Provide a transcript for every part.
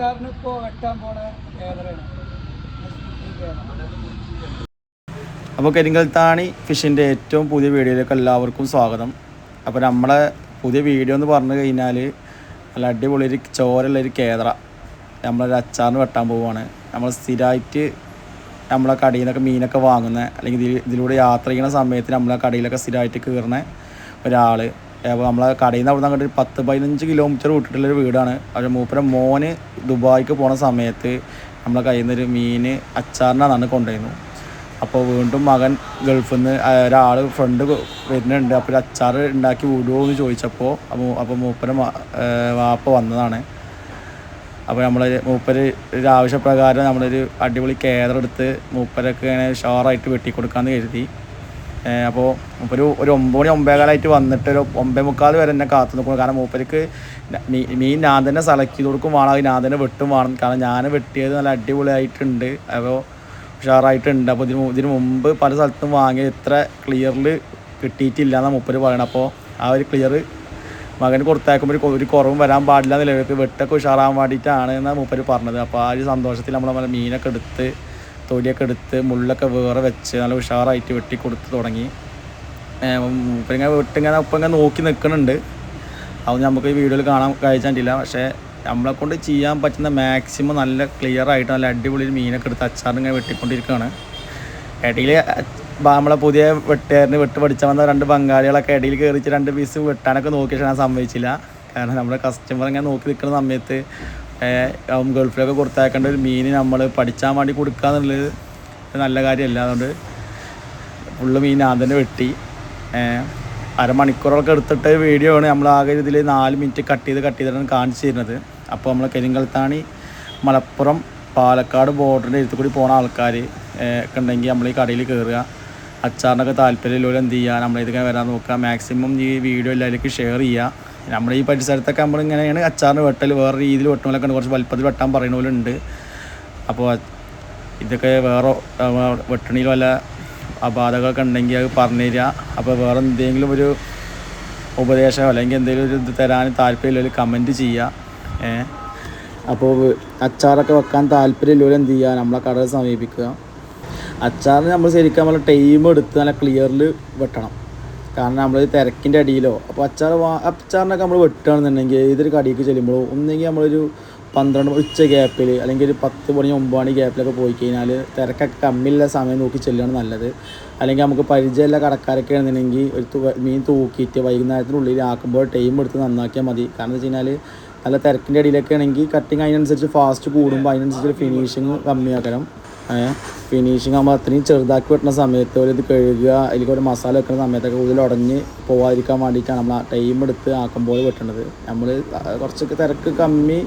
സാറിന് ഇപ്പോൾ വെട്ടാൻ പോണ ഏതറാണ് അപ്പോൾ കരിങ്കൽത്താണി ഫിഷിന്റെ ഏറ്റവും പുതിയ വീഡിയോയിലേക്ക് എല്ലാവർക്കും സ്വാഗതം. അപ്പോൾ നമ്മളെ പുതിയ വീഡിയോ എന്ന് പറഞ്ഞു കഴിഞ്ഞാൽ നല്ല അടിപൊളി ഒരു ചോരുള്ള ഒരു കേദ്ര നമ്മളൊരു അച്ചാറിന് വെട്ടാൻ പോവുകയാണ്. നമ്മൾ സ്ഥിരമായിട്ട് നമ്മളെ കടയിൽ നിന്നൊക്കെ മീനൊക്കെ വാങ്ങുന്ന അല്ലെങ്കിൽ ഇതിലൂടെ യാത്ര ചെയ്യുന്ന സമയത്ത് നമ്മളെ കടയിലൊക്കെ സ്ഥിരമായിട്ട് കയറുന്ന ഒരാൾ. അപ്പോൾ നമ്മളെ കടയിൽ നിന്ന് അവിടെ നിന്ന് അങ്ങോട്ട് പത്ത് പതിനഞ്ച് കിലോമീറ്റർ വിട്ടിട്ടുള്ളൊരു വീടാണ്. പക്ഷേ മൂപ്പര മോന് ദുബായിക്ക് പോണ സമയത്ത് നമ്മളെ കയ്യിൽ നിന്നൊരു മീൻ അച്ചാറിനാണ് കൊണ്ടുപോയിരുന്നു അപ്പോൾ വീണ്ടും മകൻ ഗൾഫിൽ നിന്ന് ഒരാൾ ഫ്രണ്ട് വരുന്നുണ്ട്. അപ്പോൾ ഒരു അച്ചാർ ഉണ്ടാക്കി വിടുമോ എന്ന് ചോദിച്ചപ്പോൾ അപ്പോൾ അപ്പോൾ മൂപ്പര വാപ്പ വന്നതാണ്. അപ്പോൾ നമ്മൾ മൂപ്പര് ഒരു ആവശ്യപ്രകാരം നമ്മളൊരു അടിപൊളി കെയർ എടുത്ത് മൂപ്പരൊക്കെ ഇങ്ങനെ ഷവറായിട്ട് വെട്ടിക്കൊടുക്കാമെന്ന് കരുതി. അപ്പോൾ ഒരു ഒരു ഒമ്പത് മണി ഒമ്പേകാലായിട്ട് വന്നിട്ട് ഒരു ഒമ്പേ മുക്കാൽ വരെ എന്നെ കാത്തു നിൽക്കുന്നു. കാരണം മൂപ്പർക്ക് മീൻ ഞാൻ തന്നെ സെലക്ട് ചെയ്ത് കൊടുക്കും വേണം. ഞാൻ തന്നെ വെട്ടും വേണം. കാരണം ഞാൻ വെട്ടിയത് നല്ല അടിപൊളിയായിട്ടുണ്ട്. അപ്പോൾ ഉഷാറായിട്ടുണ്ട്. അപ്പോൾ ഇതിന് ഇതിന് മുമ്പ് പല സ്ഥലത്തും വാങ്ങിയത് ഇത്ര ക്ലിയറിൽ കിട്ടിയിട്ടില്ല എന്നാണ് മൂപ്പര് പറയണം അപ്പോൾ ആ ഒരു ക്ലിയർ മകന് കൊടുത്തേക്കുമ്പോൾ ഒരു കുറവും വരാൻ പാടില്ല എന്നുള്ളത് വെട്ടൊക്കെ ഉഷാറാൻ വേണ്ടിയിട്ടാണ് എന്നാണ് മൂപ്പര് പറഞ്ഞത്. അപ്പോൾ ആ ഒരു സന്തോഷത്തിൽ നമ്മൾ മീനൊക്കെ എടുത്ത് തൊലിയൊക്കെ എടുത്ത് മുള്ളൊക്കെ വേറെ വെച്ച് നല്ല ഉഷാറായിട്ട് വെട്ടി കൊടുത്ത് തുടങ്ങി. ഇങ്ങനെ വെട്ടിങ്ങനെ ഒപ്പം ഇങ്ങനെ നോക്കി നിൽക്കുന്നുണ്ട്. അതൊന്നും നമുക്ക് ഈ വീഡിയോയിൽ കാണാൻ കഴിച്ചിട്ടില്ല പക്ഷേ നമ്മളെ കൊണ്ട് ചെയ്യാൻ പറ്റുന്ന മാക്സിമം നല്ല ക്ലിയർ ആയിട്ട് നല്ല അടിപൊളി മീനൊക്കെ എടുത്ത് അച്ചാറിങ്ങനെ വെട്ടിക്കൊണ്ടിരിക്കുകയാണ്. ഇടയിൽ നമ്മളെ പുതിയ വെട്ടുകാരന് വെട്ട് പഠിച്ച വന്ന രണ്ട് ബംഗാളികളൊക്കെ ഇടയിൽ കയറിച്ച് രണ്ട് പീസ് വെട്ടാനൊക്കെ നോക്കി പക്ഷെ ഞാൻ സമ്മതിച്ചില്ല. കാരണം നമ്മുടെ കസ്റ്റമർ ഇങ്ങനെ നോക്കി നിൽക്കുന്ന സമയത്ത് ഗൾഫിലൊക്കെ കൊടുത്തയക്കേണ്ട ഒരു മീൻ നമ്മൾ പഠിച്ചാൻ വേണ്ടി കൊടുക്കുക എന്നുള്ളത് നല്ല കാര്യമല്ല. അതുകൊണ്ട് ഫുള്ള് മീൻ ഞാൻ തന്നെ വെട്ടി. അരമണിക്കൂറൊക്കെ എടുത്തിട്ട് വീഡിയോ ആണ് നമ്മൾ ആകെ ഇതിൽ നാല് മിനിറ്റ് കട്ട് ചെയ്ത് കട്ട് ചെയ്തിട്ടാണ് കാണിച്ചു തരുന്നത് അപ്പോൾ നമ്മൾ കരിങ്കൽത്താണി മലപ്പുറം പാലക്കാട് ബോർഡറിന്റെ അടുത്ത് കൂടി പോണ ആൾക്കാർ ഒക്കെ ഉണ്ടെങ്കിൽ നമ്മൾ ഈ കടയിൽ കയറുക അച്ചാറിനൊക്കെ താല്പര്യമുള്ളവർ എന്ത് ചെയ്യുക നമ്മളിതൊക്കെ വരാൻ നോക്കുക. മാക്സിമം ഈ വീഡിയോ എല്ലാവർക്കും ഷെയർ ചെയ്യുക നമ്മുടെ ഈ പരിസരത്തൊക്കെ നമ്മൾ ഇങ്ങനെയാണ് അച്ചാറിന് വെട്ടൽ വേറെ രീതിയിൽ വെട്ടണമൊക്കെ കുറച്ച് വലിപ്പത്തിൽ വെട്ടാൻ പറയുന്ന പോലെ ഉണ്ട്. അപ്പോൾ ഇതൊക്കെ വേറെ വെട്ടണിയിൽ വല്ല അപാധകളൊക്കെ ഉണ്ടെങ്കിൽ അത് പറഞ്ഞു തരിക. അപ്പോൾ വേറെ എന്തെങ്കിലും ഒരു ഉപദേശം അല്ലെങ്കിൽ എന്തെങ്കിലും ഒരു ഇത് തരാൻ താല്പര്യമില്ല കമന്റ് ചെയ്യുക. അപ്പോൾ അച്ചാറൊക്കെ വെക്കാൻ താല്പര്യമില്ലവരും എന്ത് ചെയ്യുക? നമ്മളെ കടയിൽ സമീപിക്കുക. അച്ചാറിന് നമ്മൾ ശരിക്കും നമ്മൾ ടൈം എടുത്ത് നല്ല ക്ലിയറിൽ വെട്ടണം. കാരണം നമ്മൾ തിരക്കിന്റെ അടിയിലോ. അപ്പോൾ അച്ചാർ വാ അച്ചാറിനൊക്കെ നമ്മൾ വെട്ടുകയാണെന്നുണ്ടെങ്കിൽ ഏതൊരു കടിയൊക്കെ ചെല്ലുമ്പോഴോ ഒന്നെങ്കിൽ നമ്മളൊരു പന്ത്രണ്ട് ഉച്ച ഗ്യാപ്പിൽ അല്ലെങ്കിൽ ഒരു പത്ത് മണി ഒമ്പത് മണി ഗ്യാപ്പിലൊക്കെ പോയി കഴിഞ്ഞാൽ തിരക്കൊക്കെ കമ്മിയുള്ള സമയം നോക്കി ചെല്ലുകയാണ് നല്ലത്. അല്ലെങ്കിൽ നമുക്ക് പരിചയമുള്ള കടക്കാരൊക്കെ ആണെന്നുണ്ടെങ്കിൽ ഒരു മീൻ തൂക്കിയിട്ട് വൈകുന്നേരത്തിനുള്ളിൽ ആക്കുമ്പോൾ ടൈം എടുത്ത് നന്നാക്കിയാൽ മതി. കാരണം എന്ന് വെച്ച് കഴിഞ്ഞാൽ നല്ല തിരക്കിന്റെ അടിയിലൊക്കെ ആണെങ്കിൽ കട്ടിങ് അതിനനുസരിച്ച് ഫാസ്റ്റ് കൂടുമ്പോൾ അതിനനുസരിച്ച് ഫിനിഷിങ് കമ്മിയാക്കണം. ഫിനിഷിങ് ആകുമ്പോൾ അത്രയും ചെറുതാക്കി വെട്ടുന്ന സമയത്ത് ഒരു ഇത് കഴുകുക അതിലേക്ക് ഒരു മസാല വെക്കുന്ന സമയത്തൊക്കെ കൂടുതൽ ഉടഞ്ഞ് പോവാതിരിക്കാൻ വേണ്ടിയിട്ടാണ് നമ്മൾ ആ ടൈം എടുത്ത് ആക്കുമ്പോൾ വെട്ടുന്നത് നമ്മൾ കുറച്ചൊക്കെ തിരക്ക് കമ്മി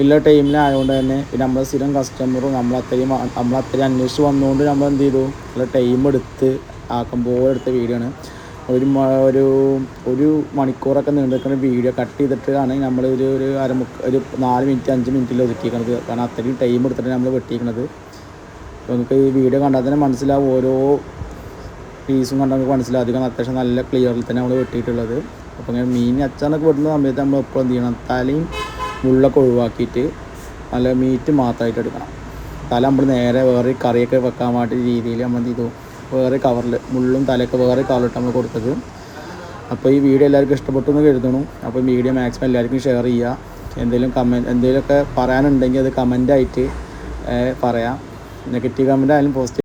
ഉള്ള ടൈമിലായതുകൊണ്ട് തന്നെ പിന്നെ നമ്മൾ സ്ഥിരം കസ്റ്റമറും നമ്മളത്രയും നമ്മളത്രയും അന്വേഷിച്ച് വന്നുകൊണ്ട് നമ്മൾ എന്ത് ചെയ്തു? നല്ല ടൈം എടുത്ത് ആക്കുമ്പോൾ എടുത്ത വീഡിയോ ആണ്. ഒരു ഒരു ഒരു മണിക്കൂറൊക്കെ നീണ്ടു നിൽക്കുന്ന വീഡിയോ കട്ട് ചെയ്തിട്ടാണ് നമ്മൾ ഒരു ഒരു അരമുക്ക് ഒരു നാല് മിനിറ്റ് അഞ്ച് മിനിറ്റിൽ ഒതുക്കിയിരിക്കുന്നത് കാരണം അത്രയും ടൈം എടുത്തിട്ടാണ് നമ്മൾ വെട്ടിയിരിക്കുന്നത് നമുക്ക് ഈ വീഡിയോ കണ്ടാൽ തന്നെ മനസ്സിലാവും. ഓരോ പീസും കണ്ടാൽ നമുക്ക് മനസ്സിലാവും. അധികം അത്യാവശ്യം നല്ല ക്ലിയറിൽ തന്നെ നമ്മൾ വെട്ടിയിട്ടുള്ളത്. അപ്പോൾ ഇങ്ങനെ മീൻ അച്ചാറൊക്കെ വെട്ടുന്ന സമയത്ത് നമ്മൾ എപ്പോഴും എന്ത് ചെയ്യണം? തലയും മുള്ളൊക്കെ ഒഴിവാക്കിയിട്ട് നല്ല മീറ്റ് മാത്രമായിട്ട് എടുക്കണം. തല നമ്മൾ നേരെ വേറെ കറിയൊക്കെ വെക്കാൻ വേണ്ടി രീതിയിൽ നമ്മൾ എന്ത് ചെയ്തു? വേറെ കവറിൽ മുള്ളും തലയൊക്കെ വേറെ കവറിലിട്ട് നമ്മൾ കൊടുത്തത്. അപ്പോൾ ഈ വീഡിയോ എല്ലാവർക്കും ഇഷ്ടപ്പെട്ടു എന്ന് കരുതണം അപ്പോൾ വീഡിയോ മാക്സിമം എല്ലാവർക്കും ഷെയർ ചെയ്യുക. എന്തെങ്കിലും കമന്റ് എന്തെങ്കിലുമൊക്കെ പറയാനുണ്ടെങ്കിൽ അത് കമന്റായിട്ട് പറയാം. നെഗറ്റീവ് കമന്റ് ആയാലും പോസിറ്റീവ്